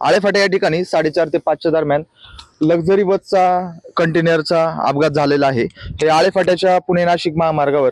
आळेफाटा या ठिकाणी साडेचार ते पाचच्या दरम्यान लक्झरी बसचा कंटेनरचा अपघात झालेला आहे. हे आळेफाट्याच्या पुणे नाशिक महामार्गावर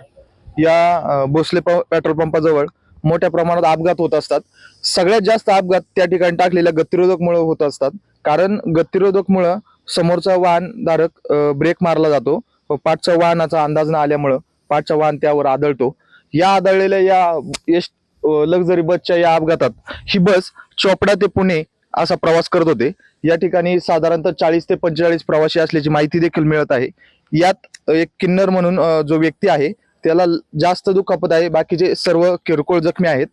या भोसले प- पेट्रोल पंपाजवळ मोठ्या प्रमाणात अपघात होत असतात. सगळ्यात जास्त अपघात त्या ठिकाणी टाकलेल्या गतिरोधकमुळे होत असतात. कारण गतिरोधकमुळं समोरचा वाहनधारक ब्रेक मारला जातो. व पाठच्या वाहनाचा अंदाज न आल्यामुळं पाठच्या वाहन त्यावर आदळतो. या आदळलेल्या या एस लक्झरी बसच्या या अपघातात ही बस चोपडा ते पुणे असा प्रवास करत होते. या ठिकाणी साधारणतः चाळीस ते पंचेचाळीस प्रवासी असल्याची माहिती देखील मिळत आहे. यात एक किन्नर म्हणून जो व्यक्ती आहे त्याला जास्त दुखापत आहे. बाकीचे सर्व किरकोळ जखमी आहेत.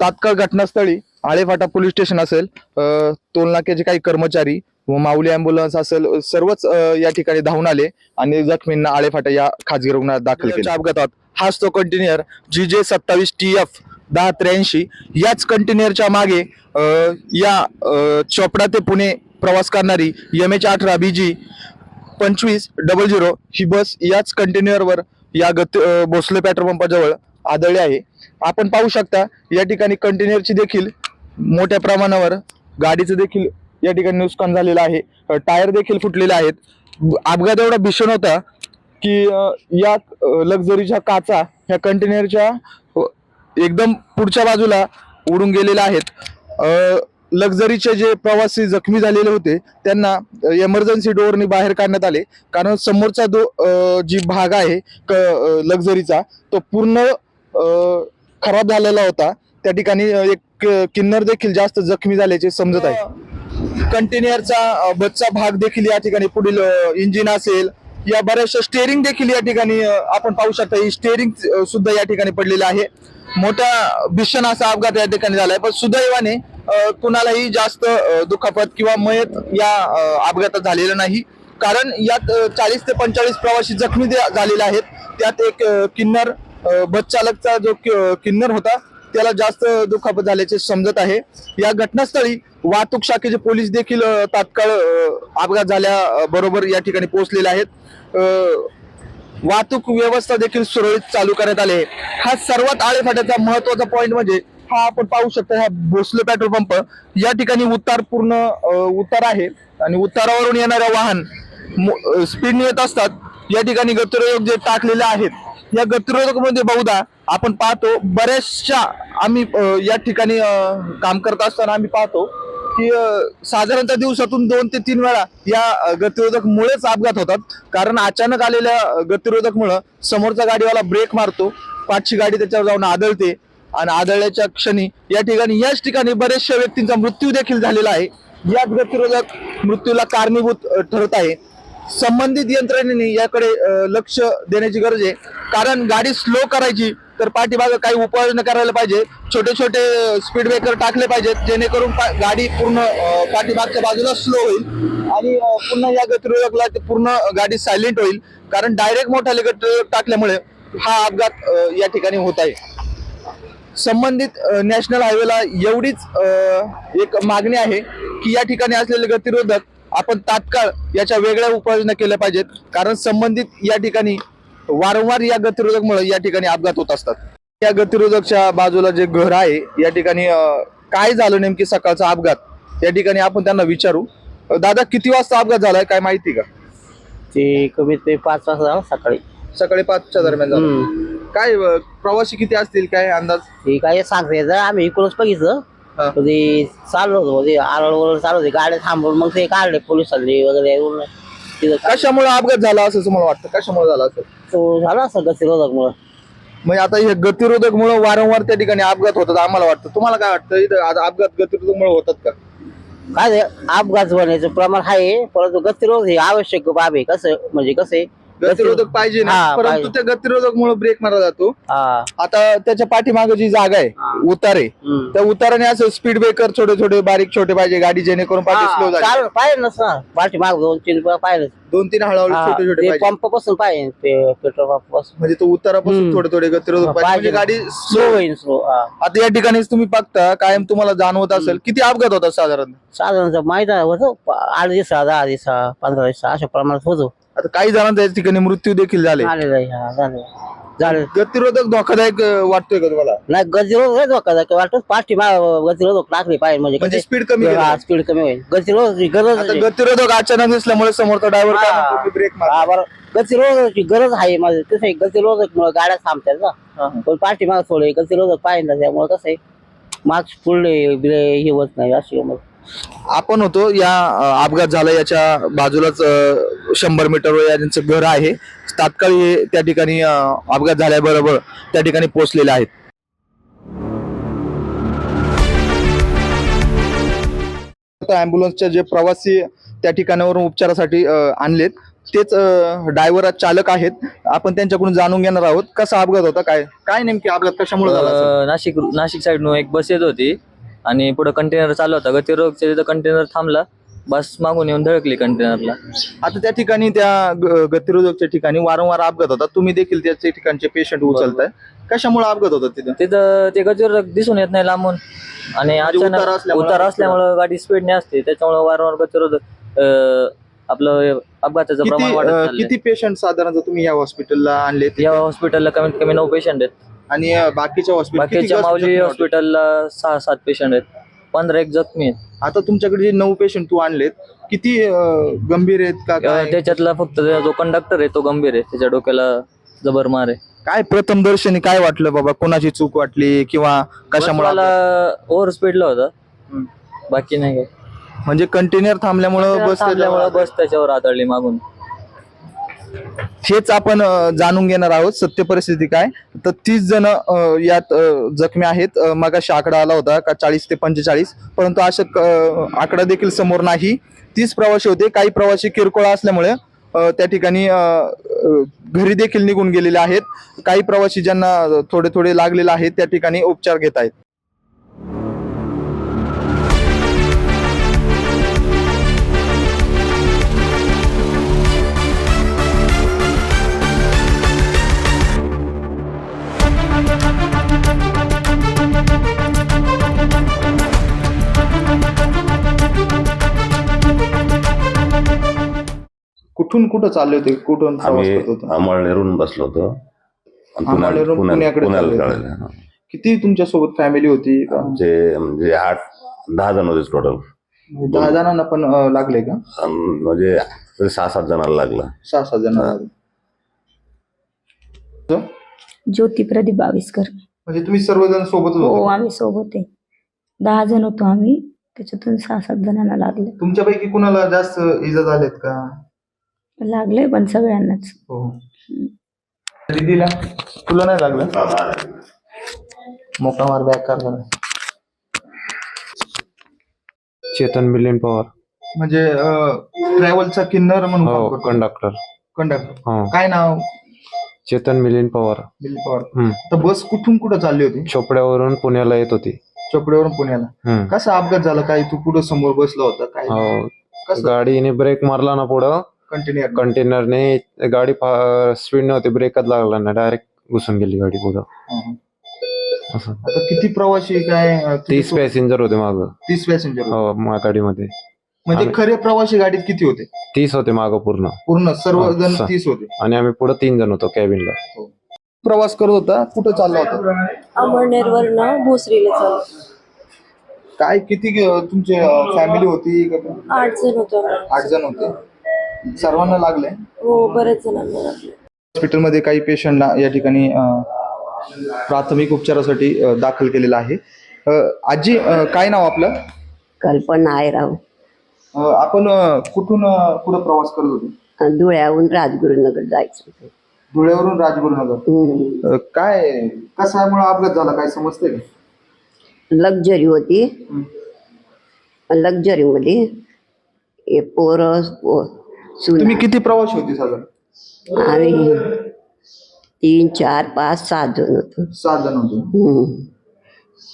तात्काळ घटनास्थळी आळेफाटा पोलीस स्टेशन असेल अं, टोलनाक्याचे काही कर्मचारी व माऊली अँब्युलन्स असेल सर्वच या ठिकाणी धावून आले आणि जखमींना आळेफाटा या खाजगी रुग्णालयात दाखल केले. अपघातात हाच तो कंटेनर जी जे सत्तावीस टी एफ दहा त्र्याऐंशी याच कंटेनरच्या मागे या चोपडा ते पुणे प्रवास करणारी एम एच अठरा बी जी पंचवीस डबल झिरो ही बस याच कंटेनरवर या गत भोसले पेट्रोल पंपाजवळ आदळली आहे. आपण पाहू शकता या ठिकाणी कंटेनरची देखील मोठ्या प्रमाणावर गाडीचं देखील या ठिकाणी नुकसान झालेलं आहे. टायर देखील फुटलेले आहेत. अपघात एवढा भीषण होता की या लक्झरीच्या काचा ह्या कंटेनरच्या एकदम पुढच्या बाजूला उडून गेलेल्या आहेत. लक्झरीचे जे प्रवासी जखमी झालेले होते त्यांना एमर्जन्सी डोअरनी बाहेर काढण्यात आले. कारण समोरचा जो जी भाग आहे लक्झरीचा तो पूर्ण खराब झालेला होता. त्या ठिकाणी एक किन्नर देखील जास्त जखमी झाल्याचे समजत आहे. कंटेनरचा बसचा भाग देखील या ठिकाणी पुढील इंजिन असेल. या बऱ्याचशा स्टेअरिंग देखील या ठिकाणी आपण पाहू शकता ही स्टेअरिंग सुद्धा या ठिकाणी पडलेलं आहे. मोठा भीषण असा अपघात या ठिकाणी झालाय. पण सुदैवाने कुणालाही जास्त दुखापत किंवा मयत या अपघातात झालेलं नाही. कारण यात चाळीस ते पंचेचाळीस प्रवासी जखमी झालेले आहेत. त्यात एक किन्नर बसचालकचा बस चालकचा जो कि- किन्नर होता त्याला जास्त दुखापत झाल्याचे समजत आहे. या घटनास्थळी वाहतूक शाखेचे पोलीस देखील तात्काळ अपघात झाल्या बरोबर या ठिकाणी पोहोचलेले आहेत. वाहतूक व्यवस्था देखील सुरळीत चालू करण्यात आली. आहे हा सर्वात आळेफाट्याचा महत्त्वाचा पॉईंट म्हणजे हा आपण पाहू शकता हा भोसले पेट्रोल पंप या ठिकाणी उतार पूर्ण उतार आहे. आणि उतारावरून येणाऱ्या वाहन स्पीडने येत असतात. या ठिकाणी गतिरोधक जे टाकलेले आहेत या गतिरोधकमध्ये बहुधा आपण पाहतो बऱ्याचशा आम्ही या ठिकाणी काम करत असताना आम्ही पाहतो की साधारणतः दिवसातून दोन ते तीन वेळा या गतिरोधकमुळेच गतिरोधक मुळेच अपघात होतात. कारण अचानक आलेल्या गतिरोधकमुळं समोरचा गाडीवाला ब्रेक मारतो. पाठची गाडी त्याच्यावर जाऊन आदळते. आणि आदळल्याच्या क्षणी या ठिकाणी याच ठिकाणी बऱ्याचशा व्यक्तींचा मृत्यू देखील झालेला आहे. याच गतिरोधक मृत्यूला कारणीभूत ठरत आहे. संबंधित यंत्रणेने याकडे लक्ष देण्याची गरज आहे. कारण गाडी स्लो करायची तर पाठीमागं काही उपाययोजना करायला पाहिजे. छोटे छोटे स्पीड ब्रेकर टाकले पाहिजेत जेणेकरून पा- गाडी पूर्ण पाठीमागच्या बाजूला स्लो होईल आणि पुन्हा या गतिरोधकला ते पूर्ण गाडी सायलेंट होईल. कारण डायरेक्ट मोठाले गतिरोधक टाकल्यामुळे हा अपघात या ठिकाणी होत आहे. संबंधित नॅशनल हायवेला एवढीच एक मागणी आहे की या ठिकाणी असलेले गतिरोधक आपण तात्काळ याच्या वेगळ्या उपाययोजना केल्या पाहिजेत. कारण संबंधित या ठिकाणी वारंवार या गतिरोधकमुळे या ठिकाणी अपघात होत असतात. या गतिरोधकच्या बाजूला जे घर आहे या ठिकाणी काय झालं नेमकी सकाळचा अपघात? या ठिकाणी आपण त्यांना विचारू. दादा किती वाजता अपघात झालाय? काय माहिती का? ते कमीत कमी पाच वाजता झालं सकाळी. सकाळी पाचच्या दरम्यान झालं. काय प्रवासी किती असतील? काय अंदाज? ते काय सांगता आम्ही इकडूनच बघितलं. हा. ते चाललो होतो. ते आरळ वगैरे चालू होते. गाड्या थांबवून मग ते काढले पोलिसांनी वगैरे कशामुळे अपघात झाला असं तुम्हाला वाटतं? कशामुळे झाला असं तो झाला असं गतिरोधक मुळे म्हणजे आता हे गतिरोधक मुळे वारंवार त्या ठिकाणी अपघात होतात आम्हाला वाटतं. तुम्हाला काय वाटतं इथं आता अपघात गतिरोधक मुळे होतात का? काय ते अपघात होण्याचं प्रमाण आहे परंतु गतिरोध हे आवश्यक बाब आहे. कसं म्हणजे कसं आहे गतिरोधक पाहिजे ना हा, परंतु पाहिजे. त्या गतिरोधक मुळे ब्रेक मारला जातो. हा. आता त्याच्या पाठीमागे जी जागा आहे. उतार आहे. त्या उताराने असं स्पीड ब्रेकर छोटे छोटे बारीक छोटे पाहिजे गाडी जेणेकरून पाठी स्लो झाली. पाहिजे ना पाठी माग दोन तीन पाहिलं दोन तीन हळूहळू छोटे छोटे ते पाहिजे. पंपपासून पाहिजे ते पेट्रोल पंपपासून. म्हणजे तो उतारापासून हम्म. थोडे थोडे गतिरोधक पाहिजे. म्हणजे गाडी स्लो. होईल स्लो आता या ठिकाणी तुम्ही बघता कायम तुम्हाला जाणवत असेल किती अपघात होतात साधारण? साधारणतः माहिती होतो आठ दिवसा दहा दिवसा पंधरा दिवसा अशा प्रमाणात होतो. आता काही जणांचा या ठिकाणी मृत्यू देखील झाले. आहे हा, झालं. झालं. गतिरोधक धोकादायक अं, वाटतोय का तुम्हाला? नाही गतिरोध धोकादायक वाटत पाठी गतिरोधक टाकली पाहिजे म्हणजे म्हणजे स्पीड कमी केलं. स्पीड कमी होईल. गतिरोधाची गरज आता. गतिरोधक अचानक दिसल्यामुळे समोरचा ड्रायव्हर काय म्हणतो की ब्रेक मार हा, बरं. गरज आहे माझं. कसं आहे गतिरोधक मुळे गाड्या थांबतात ना. हा. पण पाठी माग थोडे गतिरोधक पाहिजे त्यामुळे कसं आहे मार्क्स पुढले बिले हे होत नाही अशी गंमत. आपण होतो या अपघात झाला याच्या बाजूलाच शंभर मीटरवर यांचं घर आहे तात्काळ हे त्या ठिकाणी अपघात झाल्याबरोबर त्या ठिकाणी पोहोचलेले आहेत. आता अँब्युलन्सचे जे प्रवासी त्या ठिकाणावरून उपचारासाठी आणलेत तेच ड्रायव्हर चालक आहेत. आपण त्यांच्याकडून जाणून घेणार आहोत कसा अपघात होता काय काय नेमकी अपघात कशामुळे झाला नाशिक नाशिक साईडनं एक बस येत होती. आणि पुढे कंटेनर चालू होता. गतिरोधकच्या तिथं कंटेनर थांबला. बस मागून येऊन धडकली कंटेनरला आता त्या ठिकाणी त्या ग- गतिरोधकच्या ठिकाणी वारंवार अपघात होतात. तुम्ही देखील त्याच्या ठिकाणचे पेशंट उचलताय. कशामुळे अपघात होतात तिथे? तिथं ते गतिरोधक दिसून येत नाही लांबून. आणि म्हणजे उतार अचानक असल्यामुळं- उतार असल्यामुळं गाडी स्पीडने असते. त्याच्यामुळे वारंवार गतिरोधक अं, आपलं अपघाताचं प्रमाण वाढत अं, चाललंय. किती पेशंट साधारणतः तुम्ही या हॉस्पिटलला आणले या हॉस्पिटलला कमीत कमी नऊ पेशंट आहेत. आणि बाकीच्या हॉस्पिटल बाकीच्या माऊली हॉस्पिटलला सहा सात पेशंट आहेत. पंधरा एक जखमी आहेत. आता तुमच्याकडे जे नऊ पेशंट तू आणलेत किती अं, गंभीर आहेत का अं, काय? त्याच्यातला फक्त जो कंडक्टर आहे तो गंभीर आहे. त्याच्या डोक्याला जबर मार आहे. काय प्रथम दर्शनी काय वाटलं बाबा? कोणाची चूक वाटली किंवा कशामुळे मला ओव्हर स्पीडला होता. हम्म. बाकी नाही काय म्हणजे कंटेनर थांबल्यामुळे बस थांबल्यामुळे बस त्याच्यावर आदळली मागून. हेच आपण जाणून घेणार आहोत सत्य परिस्थिती काय. तर तीस जण यात जखमी आहेत. मगाशी आकडा आला होता का चाळीस ते पंचेचाळीस परंतु अशा आकडा देखील समोर नाही. तीस प्रवासी होते. काही प्रवासी किरकोळ असल्यामुळे त्या ठिकाणी घरी देखील निघून गेलेले आहेत. काही प्रवासी ज्यांना थोडे थोडे लागलेले आहेत त्या ठिकाणी उपचार घेत आहेत. कुठून कुठं चालले होते? कुठून प्रवास आम्ही करत होते? अमळनेरून बसलो होतो. आणि पुण्या- अमळनेरहून पुण्या- पुण्याकडे पुण्याला चालले होते. चालले. किती तुमच्यासोबत फॅमिली होती? का? आमचे म्हणजे आठ दहा जण होते टोटल दहा जणांना पण अ, लागले का? म्हणजे तरी सहा सात जणांना लागलं. सहा सात जण लागले. ज्योती प्रदीप बाविस्कर. म्हणजे तुम्ही सर्वजण सोबतच हो होते आम्ही सोबत आहे. दहा जण होतो आम्ही. त्याच्यातून सहा सात जणांना लागले. तुमच्यापैकी कुणाला जास्त इजा झालेत का? लागले पण सगळ्यांनाच. हो. दीदीला? तुला नाही लागलं? मोठा मार बॅक करणार चेतन मिलिंद पवार. म्हणजे ट्रॅव्हलचा किन्नर म्हणून हो काम करतो. कंडक्टर कंडक्टर हो. काय नाव? चेतन मिलिंद पवार. बिल पवार. हम्म. तर बस कुठून कुठं चालली होती? चोपड्यावरून पुण्याला येत होती. चोपड्यावरून पुण्याला. हम्म. कसा अपघात झाला? काय तू पुढं समोर बसला होता? काय? हो. कसं? गाडीने ब्रेक मारला ना पुढं. कंटिन्यू कंटेनरने गाडी स्पीड नव्हती ब्रेकच लागला ना डायरेक्ट घुसून गेली गाडी पुढं. असं. आता किती प्रवासी काय अं, किती तीस पॅसेंजर होते माग. तीस पॅसेंजर हो मा- गाडीमध्ये. म्हणजे आणि- खरे प्रवासी गाडीत किती होते? तीस होते माग पूर्ण. पूर्ण सर्वजण हा, स- तीस होते. आणि आम्ही पुढे तीन जण होतो कॅबिनला प्रवास करत होता कुठं चालला होता? अमळनेरवरनं भोसरीला चालू काय किती अं, तुमचे फॅमिली होती का? आठ जण होतो. आठ जण होते. सर्वांना लागले? हो बरेच जणांना लागले. हॉस्पिटलमध्ये काही पेशंटला या ठिकाणी अं, प्राथमिक उपचारासाठी अं, दाखल केलेलं आहे. अं, आजी अं, काय नाव आपलं? कल्पना आहे राव अं, आपण अं, कुठून अं, कुठं प्रवास करत होतो? धुळ्याहून राजगुरुनगर जायचं होतं. धुळ्यावरून राजगुरुनगर. हम्म. अं, काय कशामुळे अपघात झाला? काय समजतंय का? लक्झरी होती. हम्म. लक्झरी मध्ये हे पोरं पो- तुम्ही किती प्रवासी होते साधारण? आम्ही तीन चार पाच सात जण होतो. सात जण होते. हम्म.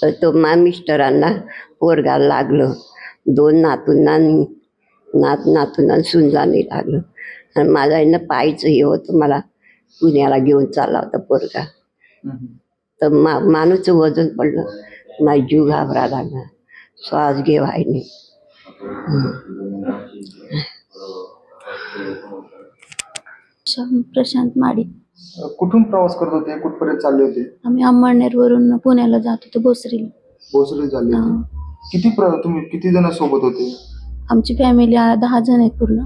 तर तो मा मिस्टरांना पोरगाला लागलं. दोन नातूंना नात नातूंना सुनलानी लागलं. आणि माझ्या आईनं पायचं हे होतं मला पुण्याला घेऊन चालला होता पोरगा. तर मा माणूसचं वजन पडलं. माझा जीव घाबरा लागला. श्वास घेवाय नाही प्रशांत माडी. कुठून प्रवास करत होते? कुठपर्यंत चालले होते? आम्ही अंमळनेरवरून पुण्याला जात होतो भोसरीला. भोसरी हा. होते. किती प्र तुम्ही किती जण सोबत होते? आमची फॅमिली दहा जण आहेत पूर्ण.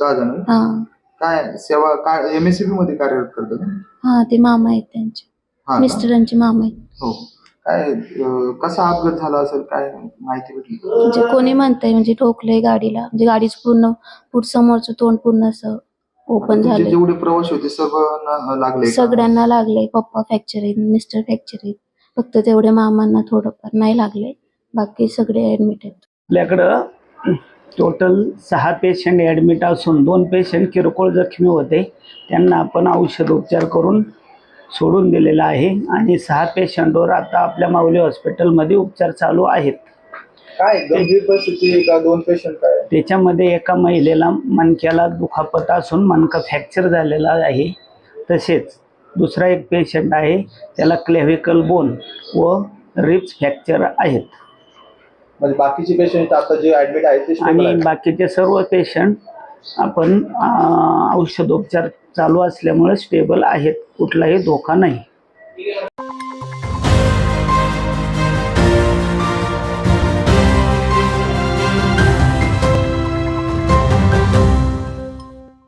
दहा जण? हा. काय सेवा काय एम एस सी बी मध्ये कार्यरत करतात? हा ते मामा आहेत त्यांचे. हा का? मिस्टरांचे मामा आहेत. हो. काय अ, कसा अपघात झाला असेल काय माहिती भेटली म्हणजे कोणी म्हणतंय म्हणजे ठोकलंय गाडीला. म्हणजे गाडीच पूर्ण पुढ समोरचं तोंड पूर्ण असं ओपन तुमचे झालंय. जेवढे प्रवासी होते सर्वांना लागले का? सगळ्यांना लागलंय. पप्पा फ्रॅक्चर आहेत मिस्टर फ्रॅक्चर आहेत. फक्त तेवढे मामांना थोडंफार नाही लागले. बाकी सगळे ऍडमिट आहेत. आपल्याकडं टोटल सहा पेशंट ॲडमिट असून दोन पेशंट किरकोळ जखमी होते. त्यांना आपण औषधोपचार करून सोडून दिलेला आहे. आणि सहा पेशंटवर आता आपल्या माऊली हॉस्पिटलमध्ये उपचार चालू आहेत. काय गंभीर परिस्थिती आहे का? दोन पेशंट काय? त्याच्यामध्ये एका महिलेला मणक्याला दुखापत असून मणका फ्रॅक्चर झालेला आहे. तसेच दुसरा एक पेशंट आहे. त्याला क्लेव्हिकल बोन व रिप्स फ्रॅक्चर आहेत. म्हणजे बाकीचे पेशंट आता जे ऍडमिट आहेत ते stable आणि आहेत. बाकीचे सर्व पेशंट आपण अं, औषधोपचार चालू असल्यामुळे स्टेबल आहेत. कुठलाही धोका नाही.